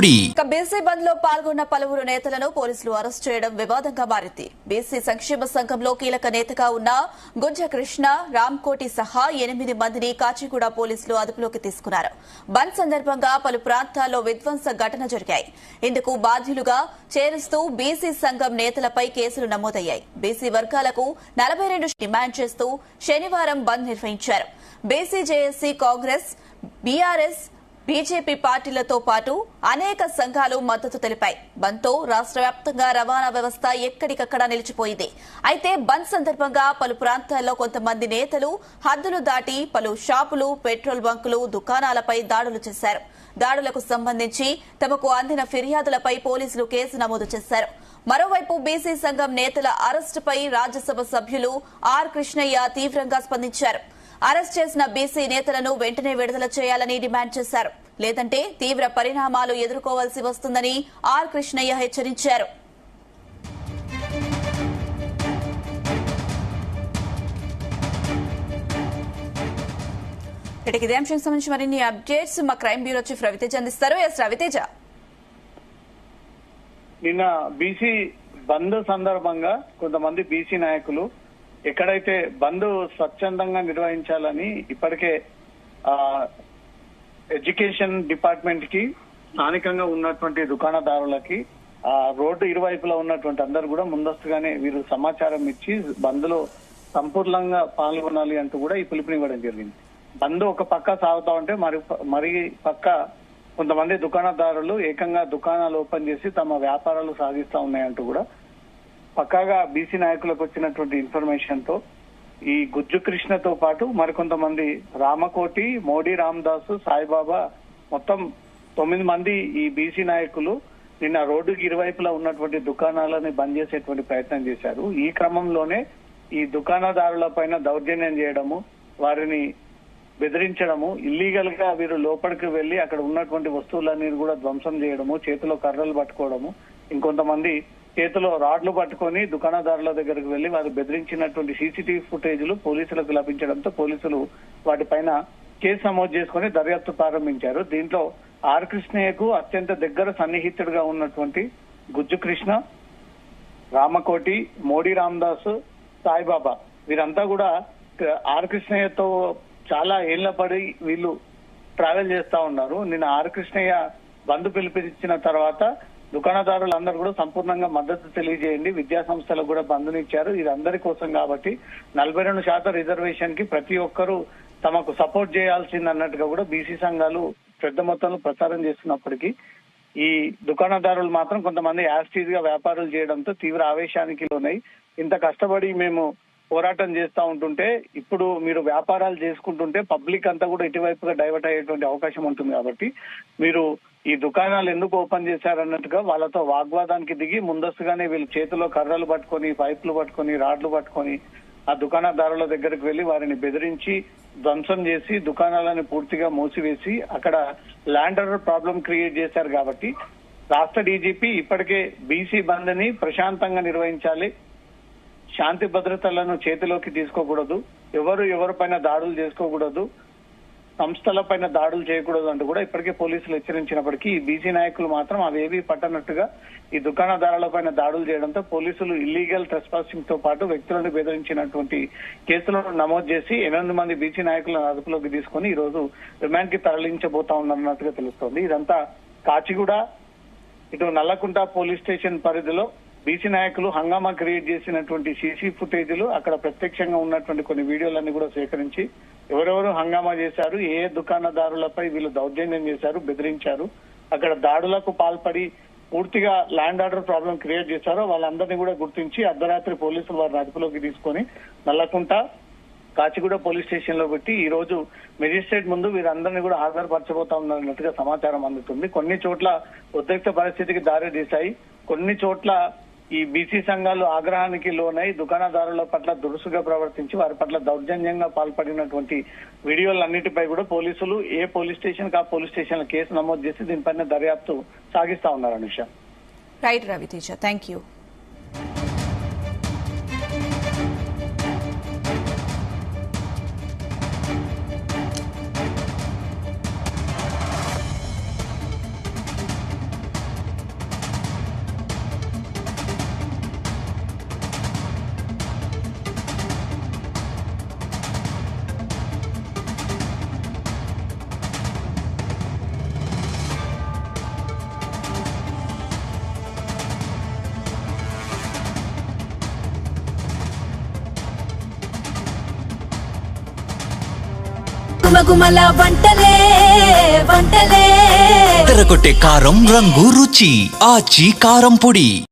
BC బంద్లో పాల్గొన్న పలువురు నేతలను పోలీసులు అరెస్ట్ చేయడం వివాదంగా మారింది. బీసీ సంక్షేమ సంఘంలో కీలక నేతగా ఉన్న గుంజ కృష్ణ రామ్కోటి సహా ఎనిమిది మందిని కాచిగూడ పోలీసులు అదుపులోకి తీసుకున్నారు. బంద్ సందర్భంగా పలు ప్రాంతాల్లో విధ్వంస ఘటన జరిగాయి. ఇందుకు బాధ్యులుగా చేరుస్తూ బీసీ సంఘం నేతలపై కేసులు నమోదయ్యాయి. బీసీ వర్గాలకు నలభై డిమాండ్ చేస్తూ శనివారం బంద్ నిర్వహించారు. BC JAC Congress BRS BJP పార్టీలతో పాటు అనేక సంఘాలు మద్దతు తెలిపాయి. బంద్తో రాష్ట్ర వ్యాప్తంగా రవాణా వ్యవస్థ ఎక్కడికక్కడ నిలిచిపోయింది. అయితే బంద్ సందర్భంగా పలు ప్రాంతాల్లో కొంతమంది నేతలు హద్దులు దాటి పలు షాపులు పెట్రోల్ బంకులు దుకాణాలపై దాడులు చేశారు. దాడులకు సంబంధించి తమకు అందిన ఫిర్యాదులపై పోలీసులు కేసు నమోదు చేశారు. మరోవైపు బీసీ సంఘం నేతల అరెస్టుపై రాజ్యసభ సభ్యులు ఆర్ కృష్ణయ్య తీవ్రంగా స్పందించారు. అరెస్ట్ చేసిన బీసీ నేతలను వెంటనే విడుదల చేయాలని డిమాండ్ చేశారు. లేదంటే తీవ్ర పరిణామాలు ఎదుర్కోవాల్సి వస్తుందని ఆర్ కృష్ణయ్య హెచ్చరించారు. ఇటుకి ఇదే అంశం సంబంధించి మరిన్ని అప్డేట్స్ మా క్రైమ్ బ్యూరో చీఫ్ రవితేజ అందిస్తారు. ఎస్ రవితేజ. నిన్న బీసీ బంద్ సందర్భంగా కొంతమంది బీసీ నాయకులు ఎక్కడైతే బంద్ స్వచ్ఛందంగా నిర్వహించాలని ఇప్పటికే ఎడ్యుకేషన్ డిపార్ట్మెంట్కి స్థానికంగా ఉన్నటువంటి దుకాణదారులకి ఆ రోడ్డు ఇరువైపులా ఉన్నటువంటి అందరు కూడా ముందస్తుగానే వీరు సమాచారం ఇచ్చి బంద్లో సంపూర్ణంగా పాల్గొనాలి అంటూ కూడా ఈ పిలుపునివ్వడం జరిగింది. బంద్ ఒక పక్క సాగుతా ఉంటే మరి మరి పక్క కొంతమంది దుకాణదారులు ఏకంగా దుకాణాలు ఓపెన్ చేసి తమ వ్యాపారాలు సాగిస్తా ఉన్నాయంటూ కూడా పక్కాగా బీసీ నాయకులకు వచ్చినటువంటి ఇన్ఫర్మేషన్తో ఈ గుజ్జు కృష్ణతో పాటు మరికొంతమంది రామకోటి మోడీ రామదాసు సాయిబాబా మొత్తం తొమ్మిది మంది ఈ బీసీ నాయకులు నిన్న రోడ్డుకి ఇరువైపులా ఉన్నటువంటి దుకాణాలని బంద్ చేసేటువంటి ప్రయత్నం చేశారు. ఈ క్రమంలోనే ఈ దుకాణదారుల పైన దౌర్జన్యం చేయడము వారిని బెదిరించడము ఇల్లీగల్గా వీరు లోపలికి వెళ్ళి అక్కడ ఉన్నటువంటి వస్తువులన్నీ కూడా ధ్వంసం చేయడము చేతిలో కర్రలు పట్టుకోవడము ఇంకొంతమంది చేతిలో రాడ్లు పట్టుకొని దుకాణదారుల దగ్గరకు వెళ్ళి వారు బెదిరించినటువంటి సీసీటీవీ ఫుటేజ్లు పోలీసులకు లభించడంతో పోలీసులు వాటిపైన కేసు నమోదు చేసుకుని దర్యాప్తు ప్రారంభించారు. దీంట్లో ఆర్ కృష్ణయ్యకు అత్యంత దగ్గర సన్నిహితుడిగా ఉన్నటువంటి గుజ్జు కృష్ణ రామకోటి మోడీ రామదాస్ సాయిబాబా వీరంతా కూడా ఆర్ కృష్ణయ్యతో చాలా ఏళ్ళ పడి వీళ్ళు ట్రావెల్ చేస్తా ఉన్నారు. నిన్న ఆర్ కృష్ణయ్య బంధు పిలిపించిన తర్వాత దుకాణదారులందరూ కూడా సంపూర్ణంగా మద్దతు తెలియజేయండి. విద్యా సంస్థలకు కూడా బంధునిచ్చారు ఇది అందరి కోసం కాబట్టి నలభై రెండు శాతం రిజర్వేషన్కి ప్రతి ఒక్కరూ తమకు సపోర్ట్ చేయాల్సింది అన్నట్టుగా కూడా బీసీ సంఘాలు పెద్ద మొత్తంలో ప్రచారం చేస్తున్నప్పటికీ ఈ దుకాణదారులు మాత్రం కొంతమంది యాస్టీజ్గా వ్యాపారాలు చేయడంతో తీవ్ర ఆవేశానికి లోనై ఇంత కష్టపడి మేము పోరాటం చేస్తూ ఉంటుంటే ఇప్పుడు మీరు వ్యాపారాలు చేసుకుంటుంటే పబ్లిక్ అంతా కూడా ఇటువైపుగా డైవర్ట్ అయ్యేటువంటి అవకాశం ఉంటుంది కాబట్టి మీరు ఈ దుకాణాలు ఎందుకు ఓపెన్ చేశారన్నట్టుగా వాళ్ళతో వాగ్వాదానికి దిగి ముందస్తుగానే వీళ్ళు చేతిలో కర్రలు పట్టుకొని పైపులు పట్టుకొని రాడ్లు పట్టుకొని ఆ దుకాణదారుల దగ్గరికి వెళ్ళి వారిని బెదిరించి ధ్వంసం చేసి దుకాణాలను పూర్తిగా మూసివేసి అక్కడ ల్యాండర్ ప్రాబ్లం క్రియేట్ చేశారు కాబట్టి రాష్ట్ర డీజీపీ ఇప్పటికే బీసీ బంద్ని ప్రశాంతంగా నిర్వహించాలి. శాంతి భద్రతలను చేతిలోకి తీసుకోకూడదు. ఎవరు ఎవరిపైన దాడులు చేసుకోకూడదు. సంస్థల పైన దాడులు చేయకూడదు అంటూ కూడా ఇప్పటికే పోలీసులు హెచ్చరించినప్పటికీ బీసీ నాయకులు మాత్రం అవేవీ పట్టనట్టుగా ఈ దుకాణదారుల పైన దాడులు చేయడంతో పోలీసులు ఇల్లీగల్ ట్రెస్పాసింగ్తో పాటు వ్యక్తులను బెదిరించినటువంటి కేసులను నమోదు చేసి ఎనిమిది మంది బీసీ నాయకులను అదుపులోకి తీసుకుని ఈ రోజు రిమాండ్కి తరలించబోతా ఉన్నట్టుగా తెలుస్తోంది. ఇదంతా కాచిగూడ ఇటు నల్లకుంట పోలీస్ స్టేషన్ పరిధిలో బీసీ నాయకులు హంగామా క్రియేట్ చేసినటువంటి సీసీ ఫుటేజ్లు అక్కడ ప్రత్యక్షంగా ఉన్నటువంటి కొన్ని వీడియోలన్నీ కూడా సేకరించి ఎవరెవరు హంగామా చేశారు ఏ ఏ దుకాణదారులపై వీళ్ళు దౌర్జన్యం చేశారు బెదిరించారు అక్కడ దాడులకు పాల్పడి పూర్తిగా ల్యాండ్ ఆర్డర్ ప్రాబ్లం క్రియేట్ చేశారో వాళ్ళందరినీ కూడా గుర్తించి అర్ధరాత్రి పోలీసులు వారిని అదుపులోకి తీసుకొని నల్లకుంట కాచిగూడ పోలీస్ స్టేషన్లో పెట్టి ఈ రోజు మెజిస్ట్రేట్ ముందు వీరందరినీ కూడా హాజరుపరచబోతా ఉన్నట్టుగా సమాచారం అందుతుంది. కొన్ని చోట్ల ఉద్రిక్త పరిస్థితికి దారి తీశాయి. కొన్ని చోట్ల ఈ బీసీ సంఘాలు ఆగ్రహానికి లోనై దుకాణదారుల పట్ల దురుసుగా ప్రవర్తించి వారి పట్ల దౌర్జన్యంగా పాల్పడినటువంటి వీడియోలన్నిటిపై కూడా పోలీసులు ఏ పోలీస్ స్టేషన్ కా పోలీస్ స్టేషన్ కేసు నమోదు చేసి దీనిపైన దర్యాప్తు సాగిస్తా ఉన్నారు Anusha. Right Raviteja thank you గుమగుమల వంటలే వంటలే. తెరకొట్టే కారం రంగు రుచి. ఆచి కారం పొడి.